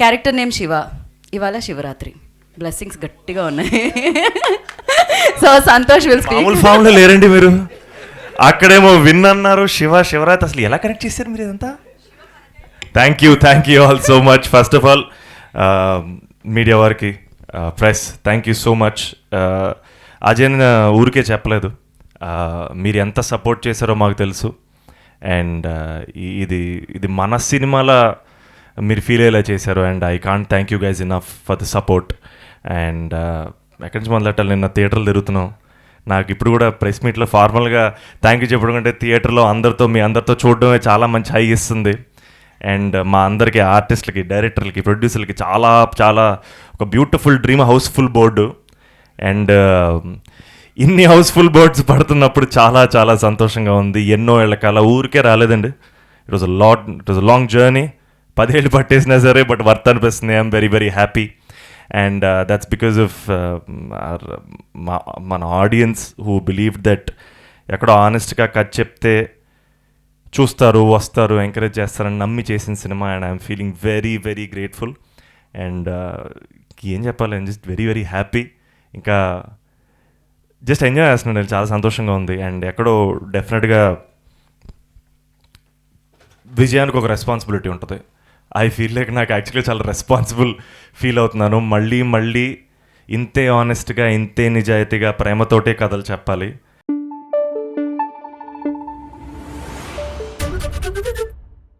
Character name Shiva ఇవాళ Shivaratri. Blessings గట్టిగా ఉన్నాయి. సో సంతోష్ విల్ మామూలు ఫామ్లో లేరండి మీరు. అక్కడేమో విన్ అన్నారు శివ శివరాత్రి అసలు ఎలా కనెక్ట్ చేశారు మీరు ఇదంతా? Thank you thank you all so much first of all media వారికి press thank you so much Ajay ఊరికే చెప్పలేదు. Uh, మీరు ఎంత సపోర్ట్ చేశారో మాకు తెలుసు. అండ్ uh, ఇది ఇది మన సినిమాల మీరు ఫీల్ అయ్యేలా చేశారు and I can't thank you guys enough for the support and ఎక్కడి నుంచి మొదలెట్టాలి? నిన్న థియేటర్లు తిరుగుతున్నాం. నాకు ఇప్పుడు కూడా ప్రెస్ మీట్లో ఫార్మల్గా థ్యాంక్ యూ చెప్పడం కంటే థియేటర్లో అందరితో మీ అందరితో చూడడమే చాలా మంచి హై ఇస్తుంది. అండ్ uh, మా అందరికీ ఆర్టిస్టులకి డైరెక్టర్లకి ప్రొడ్యూసర్లకి చాలా చాలా ఒక beautiful dream house full board and ఇన్ని హౌస్ఫుల్ బోర్డ్స్ పడుతున్నప్పుడు చాలా చాలా సంతోషంగా ఉంది. ఎన్నో ఏళ్ళ కాల ఊరికే రాలేదండి. It was lot it was long journey పదేళ్ళు పట్టేసినా సరే బట్ వర్త్ అనిపిస్తుంది. I'm very very happy. And that's because of మన ఆడియన్స్ హూ బిలీవ్ దట్ ఎక్కడో ఆనెస్ట్గా కట్ చెప్తే చూస్తారు వస్తారు ఎంకరేజ్ చేస్తారని నమ్మి చేసిన cinema. And I'm feeling very very grateful. And uh, ఏం చెప్పాలి? I'm just very very happy. ఇంకా జస్ట్ ఎంజాయ్ చేస్తున్నాను. చాలా సంతోషంగా ఉంది. అండ్ ఎక్కడో డెఫినెట్గా విజయానికి ఒక రెస్పాన్సిబిలిటీ ఉంటుంది. ఐ ఫీల్ లైక్ నాకు యాక్చువల్లీ చాలా రెస్పాన్సిబుల్ ఫీల్ అవుతున్నాను. మళ్ళీ మళ్ళీ ఇంతే ఆనెస్ట్గా ఇంతే నిజాయితీగా ప్రేమతోటే కథలు చెప్పాలి.